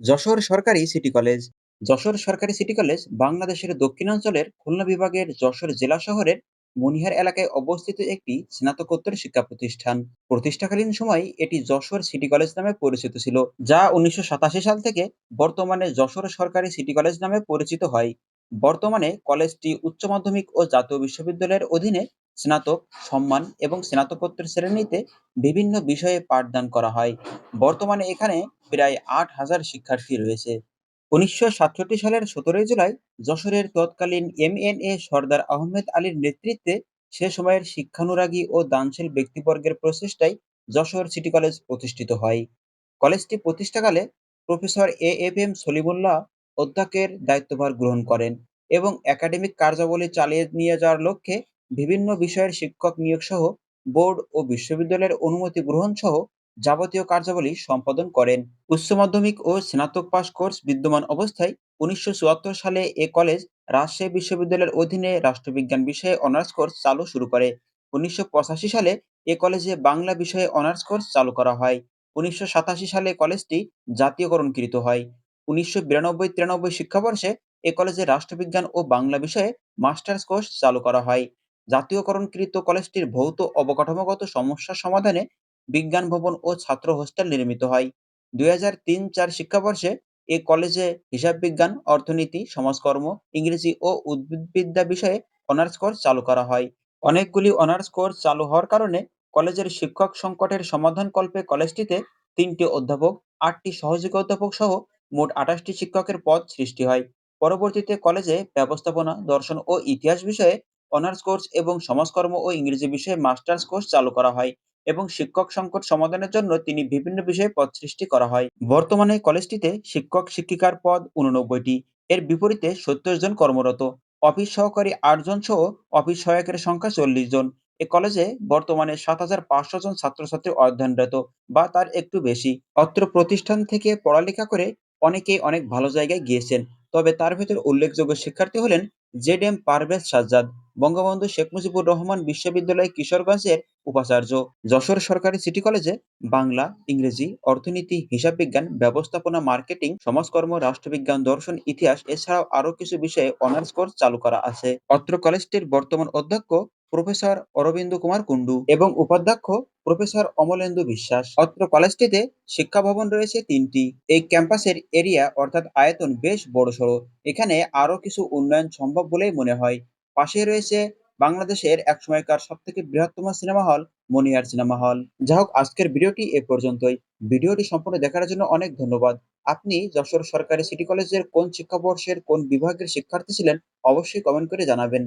যশোর সরকারি city college. Jessore সরকারি city college বাংলাদেশের দক্ষিণাঞ্চলের খুলনা বিভাগের যশোর জেলা শহরের মনিহার এলাকায় অবস্থিত একটি স্নাতকোত্তর শিক্ষা প্রতিষ্ঠান। প্রতিষ্ঠাকালীন সময় এটি যশোর সিটি কলেজ নামে পরিচিত ছিল, যা উনিশশো সাতাশি সাল থেকে বর্তমানে যশোর সরকারি সিটি কলেজ নামে পরিচিত হয়। বর্তমানে কলেজটি উচ্চ মাধ্যমিক ও জাতীয় বিশ্ববিদ্যালয়ের অধীনে স্নাতক, সম্মান এবং স্নাতকোত্তর শ্রেণীতে বিভিন্ন বিষয়ে পাঠদান করা হয়। বর্তমানে এখানে প্রায় আট হাজার শিক্ষার্থী রয়েছে। উনিশশো সাতষট্টি সালের সতেরোই জুলাই যশোরের তৎকালীন M N A Sardar Ahmed আলীর নেতৃত্বে সে সময়ের শিক্ষানুরাগী ও দানশীল ব্যক্তিবর্গের প্রচেষ্টায় যশোর সিটি কলেজ প্রতিষ্ঠিত হয়। কলেজটি প্রতিষ্ঠাকালে professor A F M Salimullah অধ্যক্ষের দায়িত্বভার গ্রহণ করেন এবং একাডেমিক কার্যাবলী চালিয়ে নিয়ে যাওয়ার লক্ষ্যে বিভিন্ন বিষয়ের শিক্ষক নিয়োগ সহ বোর্ড ও বিশ্ববিদ্যালয়ের অনুমতি গ্রহণ সহ যাবতীয় কার্যাবলী সম্পাদন করেন। উচ্চ মাধ্যমিক ও স্নাতক পাশ কোর্স বিদ্যমান অবস্থায় উনিশশো চুয়াত্তর সালে এ কলেজ রাজশাহী বিশ্ববিদ্যালয়ের অধীনে রাষ্ট্রবিজ্ঞান বিষয়ে অনার্স কোর্স চালু শুরু করে। উনিশশো পঁচাশি সালে এ কলেজে বাংলা বিষয়ে অনার্স কোর্স চালু করা হয়। উনিশশো সাতাশি সালে কলেজটি জাতীয়করণকৃত হয়। উনিশশো বিরানব্বই তিরানব্বই শিক্ষাবর্ষে এ কলেজে রাষ্ট্রবিজ্ঞান ও বাংলা বিষয়ে মাস্টার্স কোর্স চালু করা হয়। জাতীয়করণকৃত কলেজটির ভৌত অবকাঠামোগত সমস্যা সমাধানে বিজ্ঞান ভবন ও ছাত্র হোস্টেল নির্মিত হয়। দুই হাজার তিন চার শিক্ষাবর্ষে এ কলেজে হিসাব বিজ্ঞান, অর্থনীতি, সমাজকর্ম, ইংরেজি ও উদ্ভিদবিদ্যা বিষয়ে অনার্স কোর্স চালু করা হয়। অনেকগুলি অনার্স কোর্স চালু হওয়ার কারণে কলেজের শিক্ষক সংকটের সমাধান কল্পে কলেজটিতে তিনটি অধ্যাপক, আটটি সহযোগী অধ্যাপক সহ মোট আঠাশটি শিক্ষকের পদ সৃষ্টি হয়। পরবর্তীতে কলেজে ব্যবস্থাপনা, দর্শন ও ইতিহাস বিষয়ে অনার্স কোর্স এবং সমাজকর্ম ও ইংরেজি বিষয়ে মাস্টার্স কোর্স চালু করা হয় এবং শিক্ষক সংকট সমাধানের জন্য তিনি বিভিন্ন বিষয়ে পদ সৃষ্টি করা হয়। বর্তমানে কলেজটিতে শিক্ষক শিক্ষিকার পদ উননব্বইটি এর বিপরীতে সত্তর জন কর্মরত, অফিস সহকারী আট জন সহ অফিস সহায়কের সংখ্যা চল্লিশ জন। এ কলেজে বর্তমানে সাত হাজার পাঁচশো জন ছাত্রছাত্রী অধ্যয়নরত বা তার একটু বেশি। অত্র প্রতিষ্ঠান থেকে পড়ালেখা করে অনেকেই অনেক ভালো জায়গায় গিয়েছেন, তবে তার ভেতর উল্লেখযোগ্য শিক্ষার্থী হলেন জেড এম পারভেজ সাজ্জাদ। বঙ্গবন্ধু শেখ মুজিবুর রহমান বিশ্ববিদ্যালয় কিশোরগঞ্জের উপাচার্য, যশোর সরকারি সিটি কলেজে বাংলা, ইংরেজি, অর্থনীতি, হিসাব বিজ্ঞান, ব্যবস্থাপনা, মার্কেটিং, সমাজকর্ম, রাষ্ট্রবিজ্ঞান, দর্শন, ইতিহাস এছাড়াও আরও কিছু বিষয়ে অনার্স কোর্স চালু করা আছে। অত্র কলেজটির বর্তমান অধ্যক্ষ প্রফেসর অরবিন্দ কুমার কুন্ডু এবং উপাধ্যক্ষ প্রফেসর অমলেন্দু বিশ্বাস। অত্র কলেজটিতে শিক্ষা ভবন রয়েছে তিনটি। এই ক্যাম্পাসের এরিয়া অর্থাৎ আয়তন বেশ বড়সড়। এখানে আরও কিছু উন্নয়ন সম্ভব বলেই মনে হয়। পাশে রয়েছে বাংলাদেশের এক সময়কার সব থেকে বৃহত্তম cinema hall Monier cinema hall. যা হোক, আজকের ভিডিওটি এ পর্যন্তই। ভিডিওটি সম্পূর্ণ দেখার জন্য অনেক ধন্যবাদ। আপনি যশোর সরকারি সিটি কলেজের কোন শিক্ষাবর্ষের কোন বিভাগের শিক্ষার্থী ছিলেন, অবশ্যই কমেন্ট করে জানাবেন।